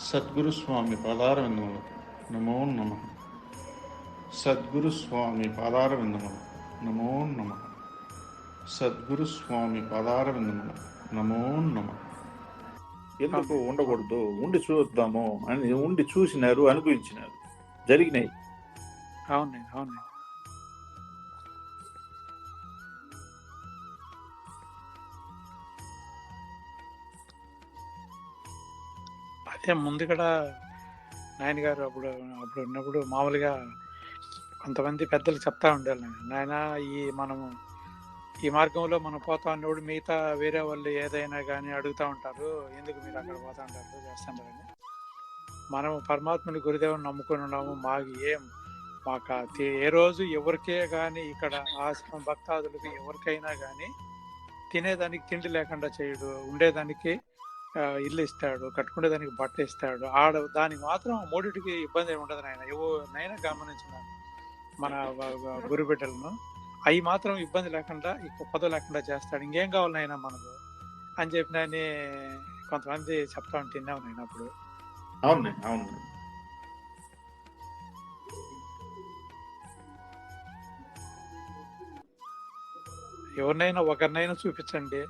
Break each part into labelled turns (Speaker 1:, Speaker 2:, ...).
Speaker 1: సద్గురు స్వామి పాదారవిందములు. నమో నమ. సద్గురు స్వామి పాదారవిందములు. నమో నమ. సద్గురు స్వామి పాదారవిందములు. నమో నమ. ఎందుకు ఉండకూడదు? ఉండి చూద్దాము అని ఉండి చూసినారు అనుభవించినారు. జరిగినాయి.
Speaker 2: అవునండి అవునండి. అయితే ముందు కూడా నాయనగారు అప్పుడు అప్పుడు ఉన్నప్పుడు మామూలుగా కొంతమంది పెద్దలు చెప్తా ఉండాలి నాయన ఈ మనము ఈ మార్గంలో మనం పోతా ఉన్నప్పుడు మిగతా వేరే వాళ్ళు ఏదైనా కానీ అడుగుతూ ఉంటారు. ఎందుకు మీరు అక్కడ పోతా ఉంటారు? చేస్తుంటారని మనం పరమాత్మని గురుదేవుని నమ్ముకొని ఉన్నాము. మాకు ఏం మాకు ఏ రోజు ఎవరికే కానీ ఇక్కడ ఆశ్రమం భక్తాదులకు ఎవరికైనా కానీ తినేదానికి తిండి లేకుండా చేయడు ఉండేదానికి ఇల్లు ఇస్తాడు కట్టుకునేదానికి బట్ట ఇస్తాడు. ఆడ దానికి మాత్రం మూడిటికి ఇబ్బంది ఏమి ఉండదు నాయన. ఏవో నైనా గమనించిన మన వ- వ- గురు బిడ్డలను. అవి మాత్రం ఇబ్బంది లేకుండా ఈ కుప్పద లేకుండా చేస్తాడు. ఇంకేం కావాలి నాయన మనకు? అని చెప్పి నేను కొంతమంది చెప్తా ఉంటే విన్నాను నేను అప్పుడు.
Speaker 1: అవును అవును
Speaker 2: ఎవరినైనా ఒకరినైనా చూపించండి.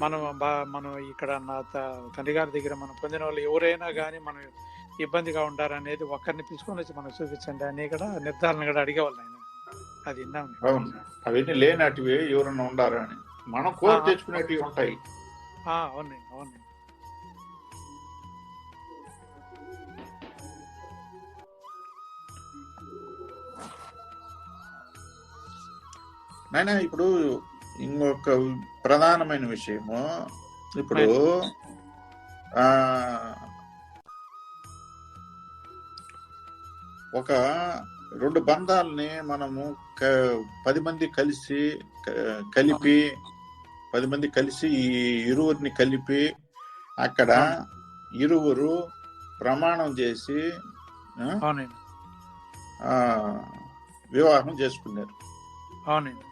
Speaker 2: మనం బా- మనం ఇక్కడ నా తండ్రి గారి దగ్గర మనం పొందిన వాళ్ళు ఎవరైనా కానీ మనం ఇబ్బందిగా ఉండారనేది ఒకరిని పిలుచుకొని వచ్చి మనం చూపించండి అని కూడా నిర్ధారణ కూడా అడిగేవాళ్ళు ఆయన. అది విన్నాం
Speaker 1: అవును. అవన్నీ లేనటివి ఎవరన్నా ఉండారా అని. మనం కోరి తెచ్చుకునేటివి ఉంటాయి.
Speaker 2: అవునండి అవునండి.
Speaker 1: నాయన ఇప్పుడు ఇంకొక ప్రధానమైన విషయము ఇప్పుడు ఆ ఒక రెండు బంధాలని మనము పది మంది కలిసి కలిపి పది మంది కలిసి ఈ ఇరువురిని కలిపి అక్కడ ఇరువురు ప్రమాణం చేసి వివాహం చేసుకున్నారు.
Speaker 2: అవునండి.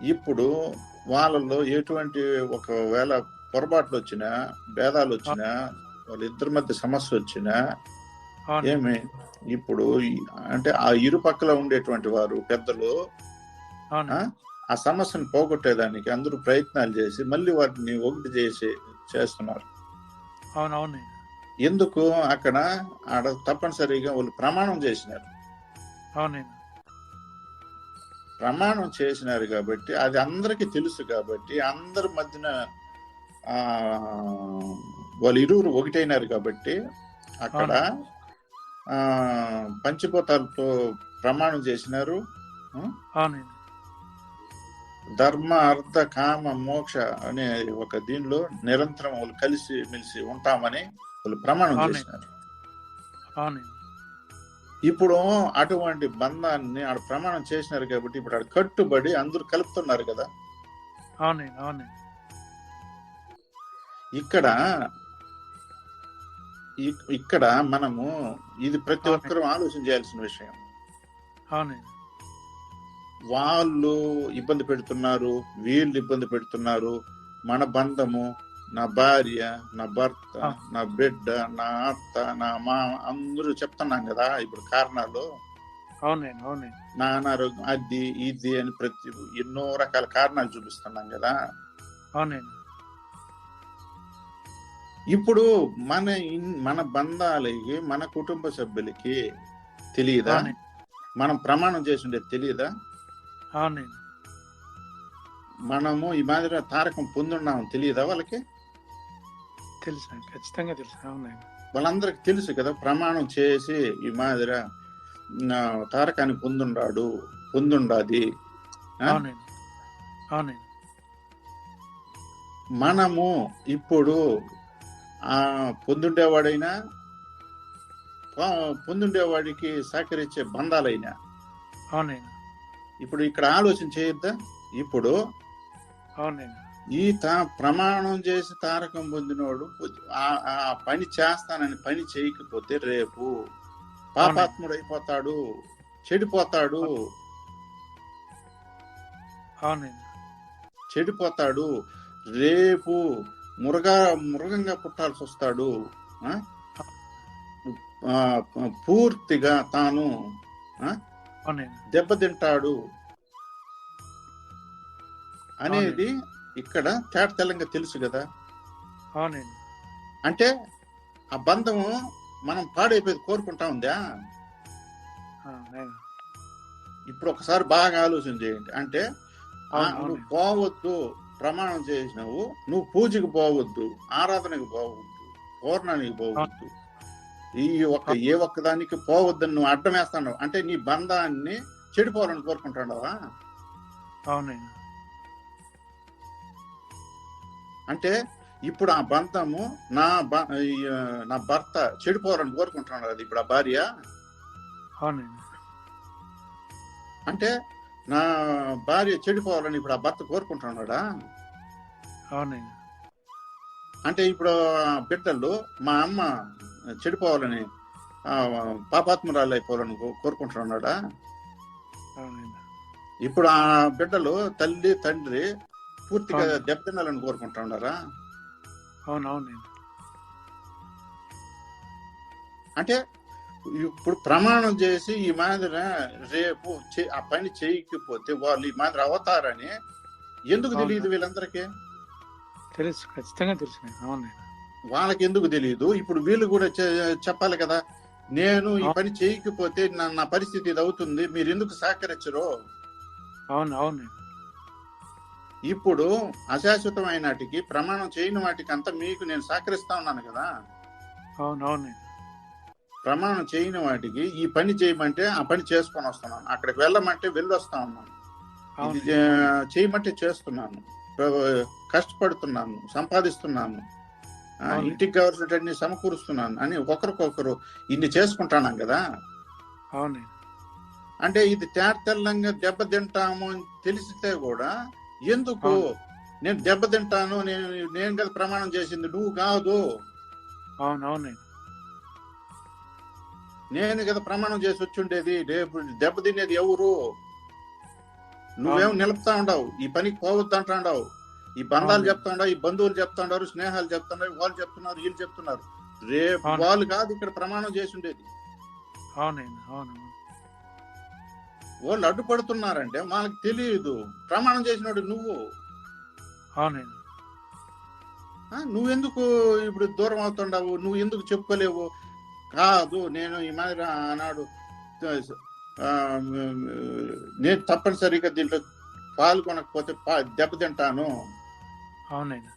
Speaker 1: ఇప్పుడు వాళ్ళలో ఎటువంటి ఒకవేళ పొరపాట్లు వచ్చినా భేదాలు వచ్చినా వాళ్ళిద్దరి మధ్య సమస్య వచ్చినా ఏమి? ఇప్పుడు అంటే ఆ ఇరు పక్కల ఉండేటువంటి వారు పెద్దలు ఆ, సమస్యను పోగొట్టేదానికి అందరూ ప్రయత్నాలు చేసి మళ్ళీ వాటిని ఒకటి చేసి చేస్తున్నారు.
Speaker 2: అవును అవునండి
Speaker 1: ఎందుకు? అక్కడ ఆడ తప్పనిసరిగా వాళ్ళు ప్రమాణం చేసినారు.
Speaker 2: అవునండి
Speaker 1: ప్రమాణం చేసినారు కాబట్టి అది అందరికీ తెలుసు కాబట్టి అందరి మధ్యన వాళ్ళు ఇరువురు ఒకటైనారు కాబట్టి అక్కడ ఆ. పంచభూతాలతో ప్రమాణం చేసినారు. ధర్మ అర్థ కామ మోక్ష అనే ఒక దీనిలో నిరంతరం వాళ్ళు కలిసి మెలిసి ఉంటామని వాళ్ళు ప్రమాణం. చేసినారు. ఇప్పుడు అటువంటి బంధాన్ని ఆడ ప్రమాణం చేసినారు కాబట్టి ఇప్పుడు ఆడ కట్టుబడి అందరూ కలుపుతున్నారు కదా. ఇక్కడ ఇక్- ఇక్కడ మనము ఇది ప్రతి. ఒక్కరూ ఆలోచన చేయాల్సిన విషయం. వాళ్ళు ఇబ్బంది పెడుతున్నారు వీళ్ళు ఇబ్బంది పెడుతున్నారు మన బంధము నా భార్య నా భర్త. నా బిడ్డ నా అత్త నా మా అందరూ చెప్తున్నాం కదా ఇప్పుడు కారణాలు.
Speaker 2: అవునండి అవునండి.
Speaker 1: నా అనారోగ్యం అది ఇది అని ప్రతి ఎన్నో రకాల కారణాలు చూపిస్తున్నాం కదా.
Speaker 2: అవునండి.
Speaker 1: ఇప్పుడు మన మన బంధాలకి మన కుటుంబ సభ్యులకి తెలియదా? మనం ప్రమాణం చేసి ఉండేది తెలియదా?
Speaker 2: అవునండి.
Speaker 1: మనము ఈ మాదిరి తారకం పొందున్నామని తెలియదా వాళ్ళకి?
Speaker 2: తెలుసు ఖచ్చితంగా తెలుసు. అవునండి
Speaker 1: వాళ్ళందరికి తెలుసు కదా ప్రమాణం చేసి ఈ మాదిరి తారకాన్ని పొందుండాడు పొందుండాది?
Speaker 2: అవునండి అవునండి
Speaker 1: మనము ఇప్పుడు ఆ పొందుండేవాడైనా పొందుండేవాడికి సహకరించే బంధాలైనా. ఇప్పుడు ఇక్కడ ఆలోచన చేయొద్దా? ఇప్పుడు
Speaker 2: అవునైనా
Speaker 1: ఈ తా ప్రమాణం చేసి తారకం పొందినోడు ఆ- పని చేస్తానని పని చేయకపోతే రేపు పాపాత్ముడు అయిపోతాడు చెడిపోతాడు చెడిపోతాడు. రేపు మృగా మృగంగా పుట్టాల్సి వస్తాడు పూర్తిగా తాను దెబ్బతింటాడు. అనేది ఇక్కడ తేట తెల్లంగా తెలుసు కదా?
Speaker 2: అవునైనా
Speaker 1: అంటే ఆ బంధము మనం పాడైపోయేది కోరుకుంటా ఉందా? ఇప్పుడు ఒకసారి బాగా ఆలోచన చేయండి. అంటే. నువ్వు పోవద్దు ప్రమాణం చేసినావు నువ్వు పూజకి పోవద్దు ఆరాధనకి పోవద్దు పూర్ణానికి పోవద్దు. ఈ ఒక్క ఏ ఒక్క దానికి పోవద్దని నువ్వు అడ్డం వేస్తున్నావు అంటే నీ బంధాన్ని చెడిపోవాలని కోరుకుంటున్నావా
Speaker 2: అవునైనా
Speaker 1: అంటే ఇప్పుడు ఆ బంధము నా నా భర్త చెడిపోవాలని కోరుకుంటున్నాడు అది ఇప్పుడు ఆ భార్య? అంటే నా భార్య చెడిపోవాలని ఇప్పుడు ఆ భర్త కోరుకుంటున్నాడా? అంటే ఇప్పుడు బిడ్డలు మా అమ్మ చెడిపోవాలని పాపాత్మురాలు అయిపోవాలని కోరుకుంటున్నాడా? ఇప్పుడు ఆ బిడ్డలు తల్లి తండ్రి పూర్తిగా
Speaker 2: అవును.
Speaker 1: దెబ్బతినాలని కోరుకుంటున్నారా
Speaker 2: అవును అవునైనా
Speaker 1: అంటే ఇప్పుడు ప్రమాణం చేసి ఈ మాదిర రేపు ఆ పని చేయకపోతే వాళ్ళు ఈ మాదిరి అవతారని ఎందుకు
Speaker 2: అవును.
Speaker 1: తెలియదు వీళ్ళందరికీ?
Speaker 2: తెలుసు ఖచ్చితంగా తెలుసు
Speaker 1: వాళ్ళకి ఎందుకు తెలియదు? ఇప్పుడు వీళ్ళు కూడా చెప్పాలి కదా నేను ఈ
Speaker 2: అవును.
Speaker 1: పని చేయకపోతే నా పరిస్థితి ఇది అవుతుంది మీరు ఎందుకు సహకరించరు?
Speaker 2: అవును అవునైనా
Speaker 1: ఇప్పుడు అశాశ్వతమైన వాటికి ప్రమాణం చేయని వాటికి అంతా మీకు నేను సహకరిస్తా ఉన్నాను కదా?
Speaker 2: అవును అవునైనా
Speaker 1: ప్రమాణం చేయని వాటికి ఈ పని చేయమంటే ఆ పని చేసుకొని వస్తున్నాను అక్కడికి వెళ్ళమంటే వెళ్ళి వస్తా ఉన్నాను
Speaker 2: అవును
Speaker 1: చేయమంటే చేస్తున్నాను కష్టపడుతున్నాను సంపాదిస్తున్నాను
Speaker 2: అవును.
Speaker 1: ఇంటికి కావాల్సినటువంటి సమకూరుస్తున్నాను అని ఒకరికొకరు ఇన్ని చేసుకుంటున్నాం కదా?
Speaker 2: అవునైనా
Speaker 1: అంటే ఇది తేటతెల్లంగా దెబ్బతింటాము అని తెలిసితే కూడా ఎందుకు. నేను దెబ్బతింటాను నేను నేను కదా ప్రమాణం చేసింది నువ్వు కాదు
Speaker 2: అవును అవునైనా
Speaker 1: నేను కదా ప్రమాణం చేసి వచ్చుండేది రేపు దెబ్బతినేది ఎవరు నువ్వేం. నిలుపుతా ఉండవు ఈ పనికి పోవద్దు అంటాండావు ఈ బంధాలు
Speaker 2: అవును.
Speaker 1: చెప్తా ఉండవు ఈ బంధువులు చెప్తుండారు స్నేహాలు చెప్తున్నారు వాళ్ళు చెప్తున్నారు వీళ్ళు చెప్తున్నారు రేపు. వాళ్ళు కాదు ఇక్కడ ప్రమాణం చేసి ఉండేది
Speaker 2: అవునైనా అవును అవును.
Speaker 1: వాళ్ళు అడ్డుపడుతున్నారంటే వాళ్ళకి తెలియదు. ప్రమాణం చేసినాడు నువ్వు.
Speaker 2: అవునైనా
Speaker 1: ఆ, నువ్వెందుకు ఇప్పుడు దూరం అవుతుండవు? నువ్వు ఎందుకు చెప్పుకోలేవు? కాదు నేను ఈ మాదిరి ఆనాడు నేను తప్పనిసరిగా దీంట్లో పాల్గొనకపోతే దెబ్బతింటాను.
Speaker 2: అవునైనా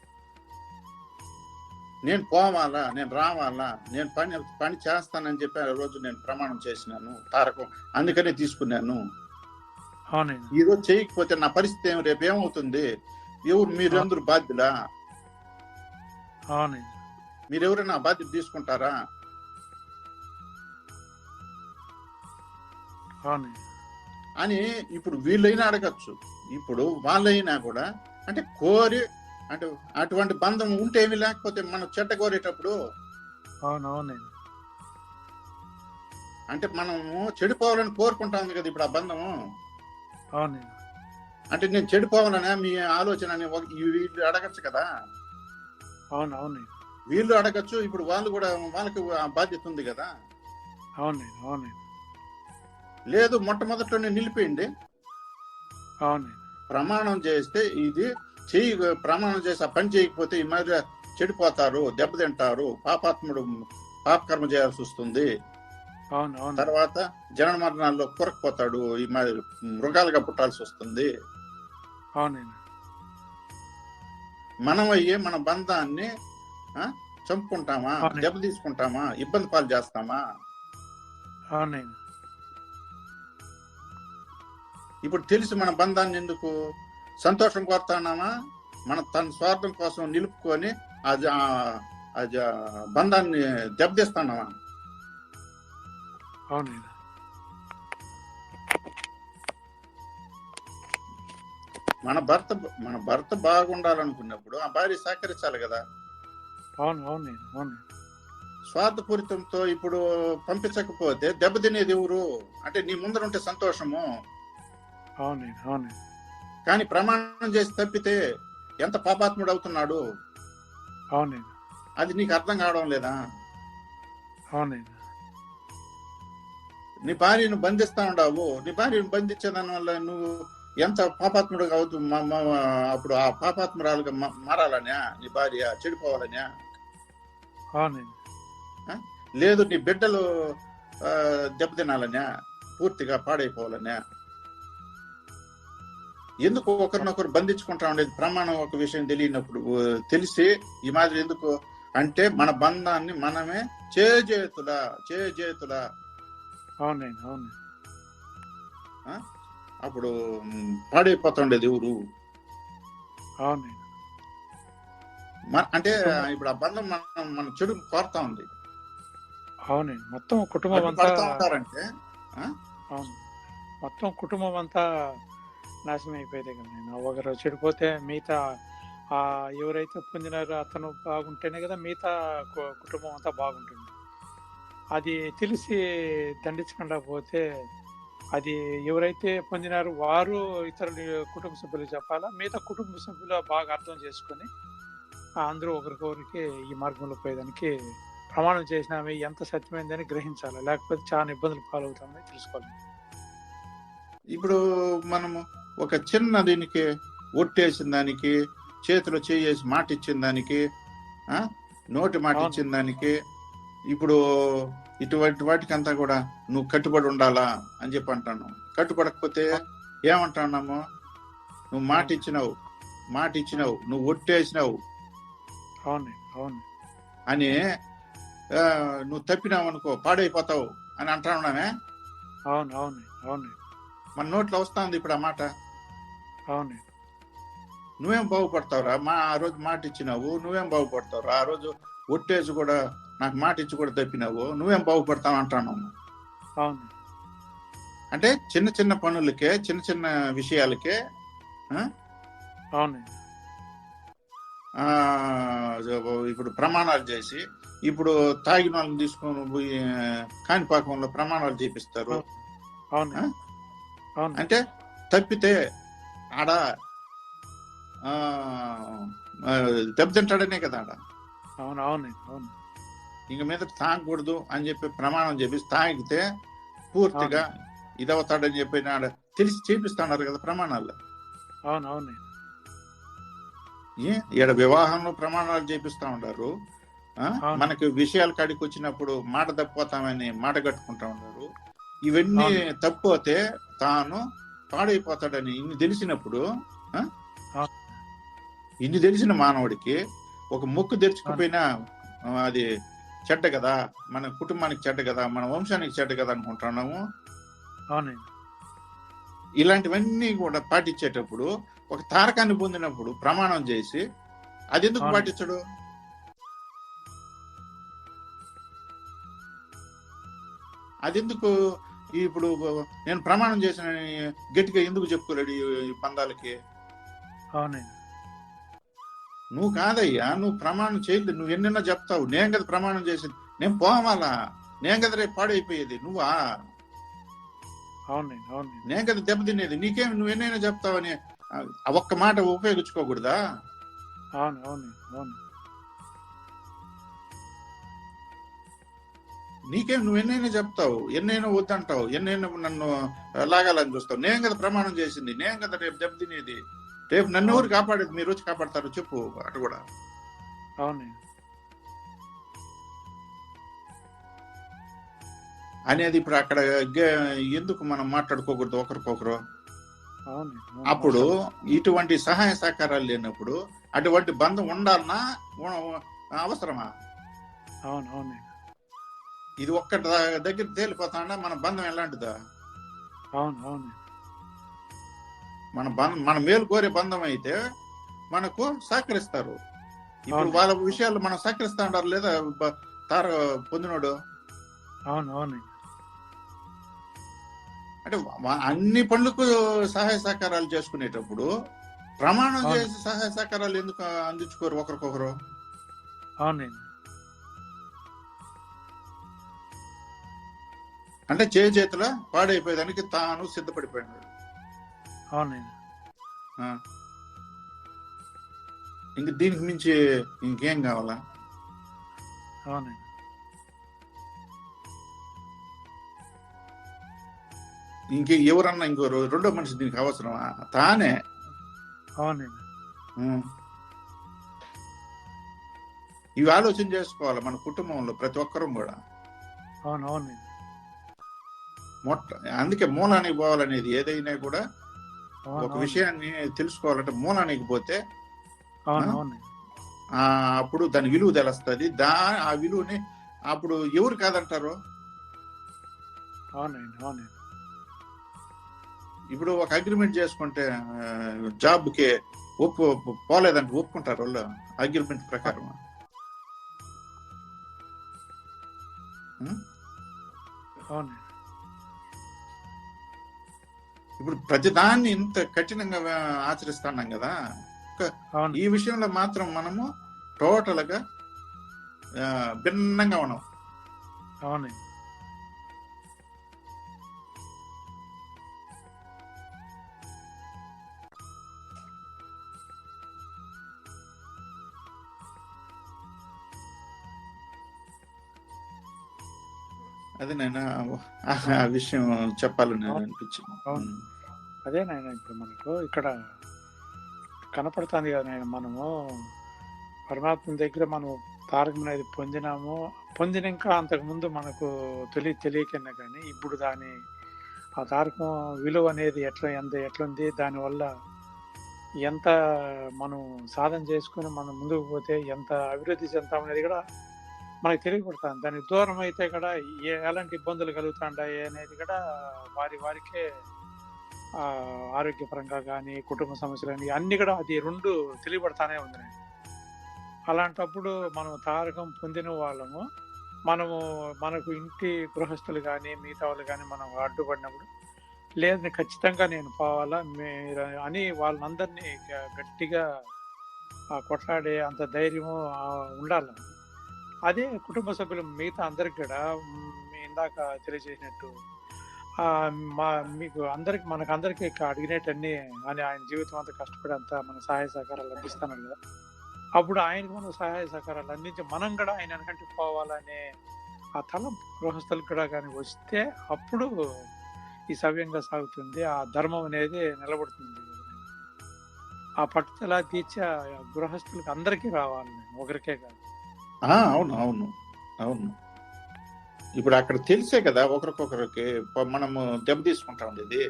Speaker 1: నేను పోవాలా నేను రావాలా నేను పని పని చేస్తానని చెప్పి ఆ రోజు నేను ప్రమాణం చేసినాను తారకం అందుకనే తీసుకున్నాను. ఈ రోజు చేయకపోతే నా పరిస్థితి ఏమి? రేపు ఏమవుతుంది? ఎవరు మీరందరూ బాధ్యులా? మీరెవరైనా బాధ్యత తీసుకుంటారా? అని ఇప్పుడు వీళ్ళైనా అడగచ్చు. ఇప్పుడు వాళ్ళైనా కూడా అంటే కోరి అంటే అటువంటి బంధం ఉంటే ఏమి లేకపోతే మనం చెడ్డ కోరేటప్పుడు?
Speaker 2: అవును అవునైనా
Speaker 1: అంటే మనము చెడిపోవాలని కోరుకుంటాం కదా ఇప్పుడు ఆ బంధము
Speaker 2: అవునైనా
Speaker 1: అంటే నేను చెడిపోవాలనే మీ ఆలోచన అని వీళ్ళు అడగచ్చు కదా?
Speaker 2: అవును అవునైనా
Speaker 1: వీళ్ళు అడగచ్చు ఇప్పుడు వాళ్ళు కూడా వాళ్ళకి ఆ బాధ్యత ఉంది కదా?
Speaker 2: అవునైనా అవునైనా
Speaker 1: లేదు మొట్టమొదట్లోనే నిలిపేయండి.
Speaker 2: అవునైనా
Speaker 1: ప్రమాణం చేస్తే ఇది చెయ్యి ప్రమాణం చేసి ఆ పని చేయకపోతే ఈ మాదిరి చెడిపోతారు దెబ్బతింటారు పాపాత్ముడు పాపకర్మ చేయాల్సి వస్తుంది. తర్వాత జనన మరణాల్లో కొరకపోతాడు ఈ మాదిరి మృగాలుగా పుట్టాల్సి వస్తుంది. మనం అయ్యే మన బంధాన్ని చంపుకుంటామా. దెబ్బ తీసుకుంటామా ఇబ్బంది పాలు చేస్తామా? ఇప్పుడు తెలిసి మన బంధాన్ని ఎందుకు? సంతోషం కోరుతున్నామా మన తన స్వార్థం కోసం నిలుపుకొని అది ఆ- అది బంధాన్ని దెబ్బతీస్తున్నామా మన భర్త మన భర్త బాగుండాలనుకున్నప్పుడు ఆ భార్య సహకరించాలి కదా?
Speaker 2: అవును అవునైనా అవును
Speaker 1: స్వార్థపూరితంతో ఇప్పుడు పంపించకపోతే దెబ్బతినేది ఎవరు? అంటే నీ ముందర ఉంటే సంతోషము.
Speaker 2: అవునైనా అవునైనా
Speaker 1: కానీ ప్రమాణం చేసి తప్పితే ఎంత పాపాత్ముడు అవుతున్నాడు?
Speaker 2: అవునైనా
Speaker 1: అది నీకు అర్థం కావడం లేదా? నీ భార్యను బంధిస్తా ఉండవు. నీ భార్యను బంధించడం వల్ల నువ్వు ఎంత పాపాత్ముడుగా అవుతు అప్పుడు ఆ పాపాత్మురాలుగా మారాలనే? నీ భార్య చెడిపోవాలనే? లేదు నీ బిడ్డలు దెబ్బతినాలనే? పూర్తిగా పాడైపోవాలనే? ఎందుకు ఒకరినొకరు బంధించుకుంటా ఉండేది? ప్రమాణం ఒక విషయం తెలియనప్పుడు తెలిసి ఈ మాదిరి ఎందుకు? అంటే మన బంధాన్ని మనమే చేజేతుల చేజేతుల.
Speaker 2: అవునైనా అవును
Speaker 1: అప్పుడు పాడైపోతుండేది
Speaker 2: అవునైనా
Speaker 1: మన- అంటే ఇప్పుడు ఆ బంధం మనం మన చెడు కోరుతా ఉంది.
Speaker 2: అవునండి. మొత్తం కుటుంబం అంతా
Speaker 1: ఉంటారంటే
Speaker 2: అవును. మొత్తం కుటుంబం అంతా నాశనం అయిపోయేది కదా నేను. ఒకరు చెడిపోతే మిగతా ఆ ఎవరైతే పొందినారో అతను బాగుంటేనే కదా మిగతా కు- కుటుంబం అంతా బాగుంటుంది. అది తెలిసి దండించకుండా పోతే అది ఎవరైతే పొందినారో వారు ఇతరుల కుటుంబ సభ్యులు చెప్పాలా? మిగతా కుటుంబ సభ్యులు బాగా అర్థం చేసుకొని అందరూ ఒకరికొకరికి ఈ మార్గంలో పోయేదానికి ప్రమాణం చేసినామే ఎంత సత్యమైందని గ్రహించాలి. లేకపోతే చాలా ఇబ్బందులు పాలవుతామని తెలుసుకోవాలి.
Speaker 1: ఇప్పుడు మనము ఒక చిన్న దీనికి ఒట్టేసిన దానికి చేతిలో చేసి మాట ఇచ్చిన దానికి నోటి మాట. ఇచ్చిన దానికి ఇప్పుడు ఇటువంటి వాటికంతా కూడా నువ్వు కట్టుబడి ఉండాలా అని చెప్పి అంటాను. కట్టుబడకపోతే ఏమంటున్నాము? నువ్వు మాట ఇచ్చినావు మాట ఇచ్చినావు నువ్వు ఒట్టేసినావు.
Speaker 2: అవును అవును.
Speaker 1: అని నువ్వు తప్పినావు అనుకో పాడైపోతావు అని అంటున్నామే?
Speaker 2: అవును అవును అవును.
Speaker 1: మన నోట్లో వస్తుంది ఇప్పుడు ఆ మాట.
Speaker 2: అవును.
Speaker 1: నువ్వేం బాగుపడతావురా? మా ఆ రోజు మాట ఇచ్చినావు నువ్వేం బాగుపడతావురా? ఆ రోజు ఒట్టేసి కూడా నాకు మాట ఇచ్చి కూడా తప్పినావు నువ్వేం బాగుపడతావు అంటాను
Speaker 2: అవును.
Speaker 1: అంటే చిన్న చిన్న పనులకే చిన్న చిన్న విషయాలకే
Speaker 2: అవును.
Speaker 1: ఇప్పుడు ప్రమాణాలు చేసి ఇప్పుడు తాగిన వాళ్ళని తీసుకొని పోయి కాణిపాకంలో ప్రమాణాలు చేపిస్తారు?
Speaker 2: అవును.
Speaker 1: అంటే తప్పితే ఆడ? దెబ్బతింటాడనే కదా ఆడ?
Speaker 2: అవును అవును అవును.
Speaker 1: ఇంక మీద తాగకూడదు అని చెప్పి ప్రమాణం చెప్పి తాగితే పూర్తిగా ఇదవుతాడని చెప్పి నాడ తెలిసి చేపిస్తున్నారు కదా ప్రమాణాలు.
Speaker 2: అవును అవును.
Speaker 1: ఏ? ఈడ వివాహంలో ప్రమాణాలు చేపిస్తా?
Speaker 2: అవును.
Speaker 1: మనకి విషయాల కాడికి వచ్చినప్పుడు మాట తప్పిపోతామని మాట కట్టుకుంటా ఉన్నారు ఇవన్నీ. తప్పిపోతే తాను పాడైపోతాడని ఇన్ని తెలిసినప్పుడు. ఇన్ని తెలిసిన మానవుడికి ఒక ముక్కు తెరుచుకుపోయినా అది చెడ్డ కదా మన కుటుంబానికి చెడ్డ కదా మన వంశానికి చెడ్డ కదా అనుకుంటున్నాము? ఇలాంటివన్నీ కూడా పాటించేటప్పుడు ఒక తారకాన్ని పొందినప్పుడు ప్రమాణం చేసి అది ఎందుకు. పాటించడు? అది ఎందుకు ఇప్పుడు నేను ప్రమాణం చేసిన గట్టిగా ఎందుకు చెప్పుకోలేడు ఈ- పందాలకి?
Speaker 2: అవును
Speaker 1: నువ్వు కాదయ్యా నువ్వు ప్రమాణం చేయలేదు నువ్వు ఎన్నెన్నో చెప్తావు. నేను కదా ప్రమాణం చేసింది. నేను పోవాలా? నేను కదా రేపు పాడైపోయేది. నువ్వా?
Speaker 2: అవును అవును
Speaker 1: నేను కదా దెబ్బతినేది. నీకేం నువ్వు ఎన్నైనా చెప్తావని ఒక్క మాట ఉపయోగించుకోకూడదా?
Speaker 2: అవును అవును అవును.
Speaker 1: నీకేం నువ్వు ఎన్నైనా చెప్తావు ఎన్నైనా వద్దంటావు ఎన్నైనా నన్ను లాగాలని చూస్తావు. నేను కదా ప్రమాణం చేసింది నేను కదా రేపు దెబ్బతినేది రేపు నన్ను ఎవరు కాపాడేది? మీరు వచ్చి కాపాడతారు చెప్పు అటు కూడా.
Speaker 2: అవును
Speaker 1: అనేది ఇప్పుడు అక్కడ ఎందుకు మనం మాట్లాడుకోకూడదు ఒకరికొకరు. అప్పుడు ఇటువంటి సహాయ సహకారాలు లేనప్పుడు అటువంటి బంధం ఉండాలన్నా అవసరమా?
Speaker 2: అవును అవును
Speaker 1: ఇది ఒక్క దగ్గర తేలిపోతాడా? మన బంధం ఎలాంటిదా?
Speaker 2: అవును అవును.
Speaker 1: మన బంధం మన మేలు కోరే బంధం అయితే మనకు సహకరిస్తారు. ఇప్పుడు. వాళ్ళ విషయాలు మనం సహకరిస్తా ఉంటారు లేదా తార పొందినోడు?
Speaker 2: అవును అవును.
Speaker 1: అంటే అన్ని పనులకు సహాయ సహకారాలు చేసుకునేటప్పుడు ప్రమాణం. చేసి సహాయ సహకారాలు ఎందుకు అందించుకోరు ఒకరికొకరు?
Speaker 2: అవునండి.
Speaker 1: అంటే చేయి చేతుల పాడైపోయేదానికి తాను సిద్ధపడిపోయినాడు
Speaker 2: అవునండి.
Speaker 1: ఇంక దీనికి మించి ఇంకేం కావాలా?
Speaker 2: అవునండి.
Speaker 1: ఇంకే ఎవరన్నా ఇంకో రెండో మనిషి దీనికి అవసరమా? తానే.
Speaker 2: అవునండి.
Speaker 1: ఇవి ఆలోచన చేసుకోవాలి మన కుటుంబంలో ప్రతి ఒక్కరూ కూడా?
Speaker 2: అవును అవునండి.
Speaker 1: మొట్ట అందుకే మూలానికి పోవాలనేది ఏదైనా కూడా ఒక. విషయాన్ని తెలుసుకోవాలంటే మూలానికి పోతే అప్పుడు దాని విలువ తెలుస్తుంది. దా ఆ విలువని అప్పుడు ఎవరు కాదంటారు? ఇప్పుడు ఒక అగ్రిమెంట్ చేసుకుంటే జాబ్కి ఒప్పు పోలేదంటే ఒప్పుకుంటారు వాళ్ళు అగ్రిమెంట్ ప్రకారం?
Speaker 2: అవునండి.
Speaker 1: ఇప్పుడు ప్రతిదాన్ని ఇంత కఠినంగా ఆచరిస్తున్నాం కదా. ఈ విషయంలో మాత్రం మనము టోటల్గా భిన్నంగా ఉన్నాం.
Speaker 2: అవునండి.
Speaker 1: అది నేను ఆ విషయం చెప్పాలని
Speaker 2: అవును.
Speaker 1: అనిపించింది.
Speaker 2: అదే నాయన ఇప్పుడు మనకు ఇక్కడ కనపడుతుంది కదా నాయన మనము పరమాత్మ దగ్గర మనం తారకం అనేది పొందినాము పొందిన ఇంకా అంతకుముందు మనకు తెలియ తెలియకన్నా కానీ ఇప్పుడు దాని ఆ తారకం విలువ అనేది ఎట్లా ఎంత ఎట్లుంది దానివల్ల ఎంత మనం సాధన చేసుకుని మనం ముందుకు పోతే ఎంత అభివృద్ధి చెందుతామనేది కూడా మనకు తెలియపడుతుంది. దానికి దూరం అయితే కూడా ఏ ఎలాంటి ఇబ్బందులు కలుగుతుంటాయి అనేది కూడా వారి వారికే ఆరోగ్యపరంగా కానీ కుటుంబ సమస్యలు కానీ అన్ని కూడా అది రెండు తెలియబడతానే ఉంది అలాంటప్పుడు మనం తారకం పొందిన వాళ్ళము. మనము మనకు ఇంటి గృహస్థులు కానీ మిగతా వాళ్ళు కానీ మనం అడ్డుపడినప్పుడు లేదు ఖచ్చితంగా నేను పోవాలా మీరు అని వాళ్ళందరినీ గ- గట్టిగా కొట్లాడే అంత ధైర్యము ఉండాలి. అదే కుటుంబ సభ్యులు మిగతా అందరికి కూడా మీ ఇందాక తెలియజేసినట్టు మా మీకు అందరికి మనకు అందరికి అడిగినట్టన్నీ అని ఆయన జీవితం అంతా కష్టపడి అంతా మన సహాయ సహకారాలు లభిస్తాను కదా. అప్పుడు ఆయనకు మనం సహాయ సహకారాలు అందించి మనం కూడా ఆయన వెనకంటే పోవాలనే ఆ తలం గృహస్థులకు కూడా కానీ వస్తే అప్పుడు ఈ సవ్యంగా సాగుతుంది. ఆ ధర్మం అనేది నిలబడుతుంది. ఆ పట్టుదల తీర్చే ఆ గృహస్థులకు అందరికీ రావాలి. ఒకరికే కాదు.
Speaker 1: అవును అవును అవును. ఇప్పుడు అక్కడ తెలిసే కదా ఒకరికొకరికి మనము దెబ్బ తీసుకుంటా ఉండేది.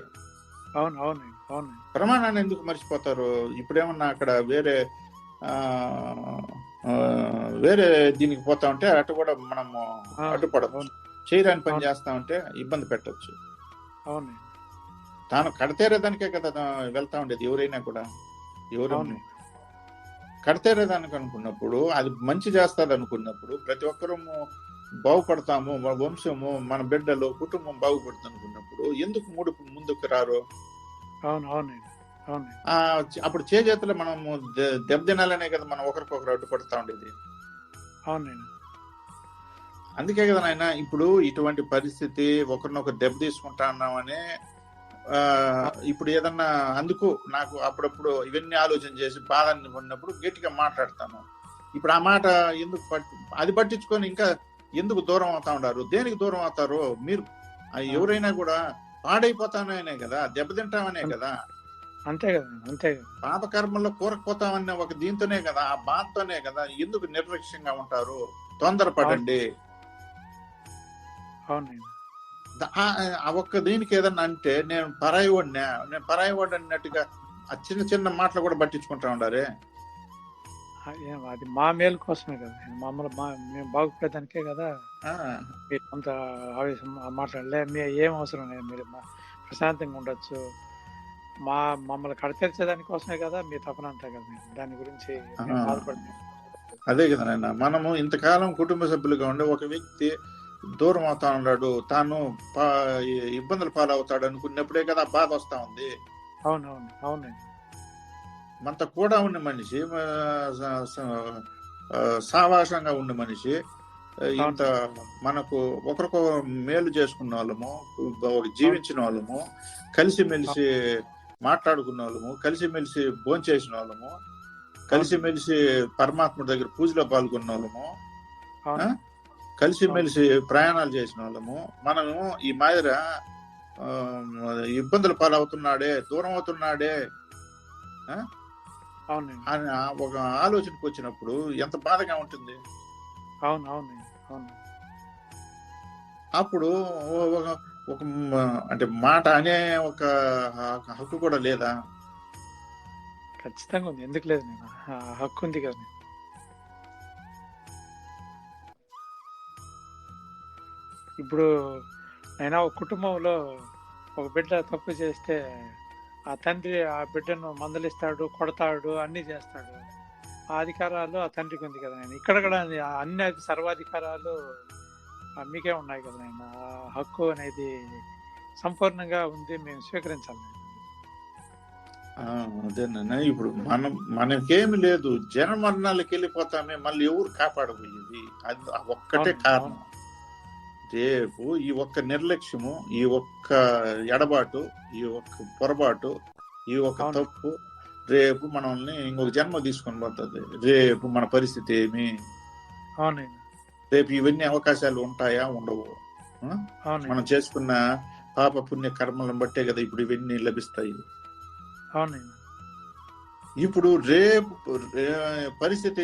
Speaker 2: అవును అవునండి అవునండి
Speaker 1: ప్రమాణాన్ని ఎందుకు మర్చిపోతారు? ఇప్పుడేమన్నా అక్కడ వేరే వేరే దీనికి పోతా ఉంటే అటు కూడా మనము అడ్డుపడవచ్చు
Speaker 2: అవును.
Speaker 1: చేయరాని పని
Speaker 2: అవును.
Speaker 1: చేస్తా ఉంటే ఇబ్బంది పెట్టవచ్చు
Speaker 2: అవునండి
Speaker 1: తాను కడతేరేదానికే కదా వెళ్తా ఉండేది ఎవరైనా కూడా. ఎవరు
Speaker 2: అవును.
Speaker 1: కడతేరేదానికి అనుకున్నప్పుడు అది మంచి చేస్తుంది అనుకున్నప్పుడు ప్రతి ఒక్కరూ బాగుపడతాము మన వంశము మన బిడ్డలు కుటుంబం బాగుపడుతుంది అనుకున్నప్పుడు ఎందుకు మూడు ముందుకు రారు?
Speaker 2: అవును
Speaker 1: చ- అప్పుడు చేజేతలు మనము దెబ్బతినాలనే కదా మనం ఒకరికొకరు అడ్డుపడతా ఉండేది.
Speaker 2: అవునండి
Speaker 1: అందుకే కదా నాయన ఇప్పుడు ఇటువంటి పరిస్థితి ఒకరినొకరు దెబ్బ తీసుకుంటా ఉన్నామనే ఇప్పుడు ఏదన్నా అందుకు నాకు అప్పుడప్పుడు ఇవన్నీ ఆలోచన చేసి బాధ ఉన్నప్పుడు గట్టిగా మాట్లాడతాను. ఇప్పుడు ఆ మాట ఎందుకు అది పట్టించుకొని ఇంకా ఎందుకు దూరం అవుతా ఉండారు దేనికి దూరం అవుతారు మీరు ఎవరైనా కూడా పాడైపోతామనే కదా దెబ్బతింటామనే కదా.
Speaker 2: అంతే కదండి అంతే కదా.
Speaker 1: పాప కర్మల్లో కూరకపోతామనే ఒక దీంతోనే కదా ఆ బాధతోనే కదా ఎందుకు నిర్లక్ష్యంగా ఉంటారు? తొందరపడండి.
Speaker 2: అవునండి.
Speaker 1: ఆ ఒక్క దీనికి ఏదన్నా అంటే నేను పరాయి వాడినా నేను పరాయి వాడు అన్నట్టుగా ఆ చిన్న చిన్న మాటలు కూడా పట్టించుకుంటా
Speaker 2: ఏం అది మా మేలు కోసమే కదా. మమ్మల్ని మా మేము బాగుపడేదానికే కదా. అంత ఆవేశం మాట్లాడలే మీ ఏం అవసరం లేదు. మీరు మా- ప్రశాంతంగా ఉండొచ్చు. మా మమ్మల్ని కడతీర్చేదాని కోసమే కదా మీ తపన అంతా కదా. దాని గురించి. బాధపడలేదు
Speaker 1: అదే కదా నాయన మనము ఇంతకాలం కుటుంబ సభ్యులుగా ఉండే ఒక వ్యక్తి దూరం అవుతా ఉన్నాడు. తాను ఇబ్బందులు పాలవుతాడు అనుకున్నప్పుడే కదా బాధ వస్తా ఉంది.
Speaker 2: అవునవును అవునండి.
Speaker 1: మనతో కూడా ఉన్న మనిషి సావాసంగా ఉన్న మనిషి ఇంత మనకు ఒకరికొక మేలు చేసుకున్న వాళ్ళము ఒక జీవించిన వాళ్ళము కలిసిమెలిసి మాట్లాడుకున్న వాళ్ళము కలిసిమెలిసి భోంచేసిన వాళ్ళము కలిసిమెలిసి పరమాత్ముడి దగ్గర పూజలో పాల్గొన్న వాళ్ళము కలిసిమెలిసి ప్రయాణాలు చేసిన వాళ్ళము. మనము ఈ మాదిర ఇబ్బందులు పాలవుతున్నాడే దూరం అవుతున్నాడే అని ఒక ఆలోచనకు వచ్చినప్పుడు ఎంత బాధగా ఉంటుంది.
Speaker 2: అవును అవునండి అవును.
Speaker 1: అప్పుడు ఒక ఒక అంటే మాట అనే ఒక హక్కు కూడా లేదా?
Speaker 2: ఖచ్చితంగా ఉంది. ఎందుకు లేదు నేను? హక్కు ఉంది కదా ఇప్పుడు అయినా ఒక కుటుంబంలో ఒక బిడ్డ తప్పు చేస్తే ఆ తండ్రి ఆ బిడ్డను మందలిస్తాడు కొడతాడు అన్ని చేస్తాడు. ఆ అధికారాలు ఆ తండ్రికి ఉంది కదా నేను. ఇక్కడ కూడా అన్ని సర్వాధికారాలు మీకే ఉన్నాయి కదా నేను. ఆ హక్కు అనేది సంపూర్ణంగా ఉంది మేము స్వీకరించాలి
Speaker 1: అదేనన్నా ఇప్పుడు మనం మనకేమి లేదు. జన మరణాలకు వెళ్ళిపోతామే మళ్ళీ ఎవరు కాపాడబోయేది? అది ఒక్కటే కారణం. రేపు ఈ ఒక్క నిర్లక్ష్యము ఈ ఒక్క ఎడబాటు ఈ ఒక్క పొరపాటు ఈ ఒక్క. తప్పు రేపు మనల్ని ఇంకొక జన్మ తీసుకొని పోతుంది. రేపు మన పరిస్థితి ఏమి? రేపు ఇవన్నీ అవకాశాలు ఉంటాయా? ఉండవు. మనం చేసుకున్న పాప పుణ్య కర్మలను బట్టే కదా ఇప్పుడు ఇవన్నీ లభిస్తాయి. ఇప్పుడు రేపు పరిస్థితి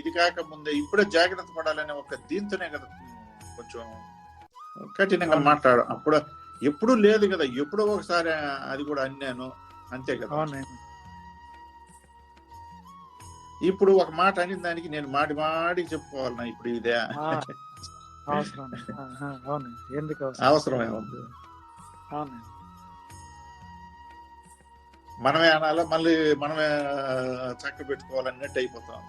Speaker 1: ఇది కాక ముందే ఇప్పుడే జాగ్రత్త పడాలనే ఒక దీంతోనే కదా. కొంచెం కఠినంగా. మాట్లాడు. అప్పుడు ఎప్పుడు లేదు కదా. ఎప్పుడో ఒకసారి అది కూడా అన్నాను. అంతే కదా. ఇప్పుడు ఒక మాట అనిన దానికి నేను మాటి మాటికి చెప్పుకోవాలన్నా ఇప్పుడు ఇదే. అవసరమే. ఉంది మనమే అనాలా మళ్ళీ మనమే చక్క పెట్టుకోవాలన్నట్టు అయిపోతాం.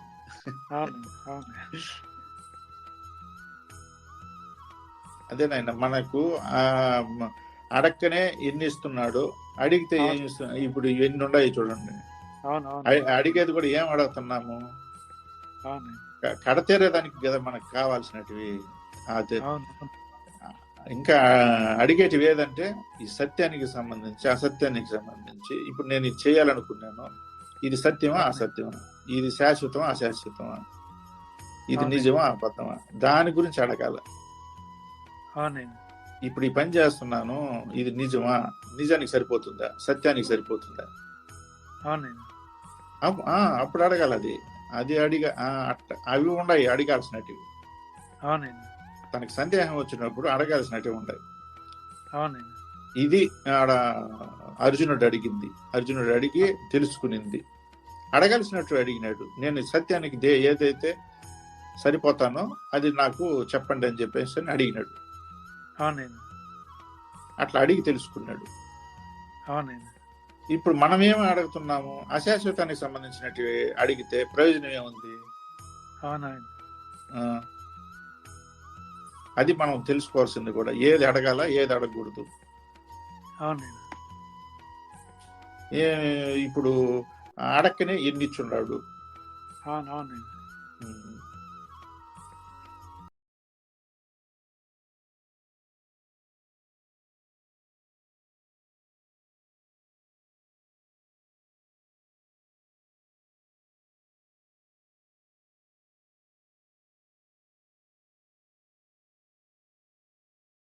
Speaker 1: అదేనాయన మనకు అడక్కనే ఎన్ని ఇస్తున్నాడు అడిగితే ఏం ఇస్తున్నాడు ఇప్పుడు ఎన్ని ఉన్నాయి చూడండి. అడిగేది కూడా ఏం అడుగుతున్నాము? కడతేరేదానికి కదా మనకు కావాల్సినటివి. అదే. ఇంకా అడిగేటివి ఏదంటే ఈ సత్యానికి సంబంధించి అసత్యానికి సంబంధించి ఇప్పుడు నేను ఇది చేయాలనుకున్నాను ఇది సత్యమా అసత్యమా? ఇది శాశ్వతమా అశాశ్వతమా? ఇది. నిజమా అబద్ధమా? దాని గురించి అడగాల. ఇప్పుడు ఈ పని చేస్తున్నాను ఇది నిజమా? నిజానికి సరిపోతుందా? సత్యానికి సరిపోతుందా? అప్పుడు అడగాలి అది. అది అడిగా అవి ఉన్నాయి అడగాల్సినవి
Speaker 2: అవునండి.
Speaker 1: తనకి సందేహం వచ్చినప్పుడు అడగాల్సినవి ఉన్నాయి ఇది ఆడ అర్జునుడు అడిగింది. అర్జునుడు అడిగి తెలుసుకునింది. అడగాల్సినట్టు అడిగినాడు. నేను సత్యానికి దే ఏదైతే సరిపోతానో అది నాకు చెప్పండి అని చెప్పేసి అని అడిగినాడు.
Speaker 2: అవునండి
Speaker 1: అట్లా అడిగి తెలుసుకున్నాడు.
Speaker 2: అవునండి
Speaker 1: ఇప్పుడు మనం ఏమి అడుగుతున్నాము? అశాశ్వతానికి సంబంధించినట్టు అడిగితే ప్రయోజనం ఏముంది?
Speaker 2: అవునండి
Speaker 1: అది మనం తెలుసుకోవాల్సింది కూడా. ఏది అడగాల ఏది అడగకూడదు.
Speaker 2: అవునండి
Speaker 1: ఏ ఇప్పుడు అడక్కనే ఎన్ని ఇచ్చున్నాడు
Speaker 2: అవును అవునండి
Speaker 1: ఉమ్,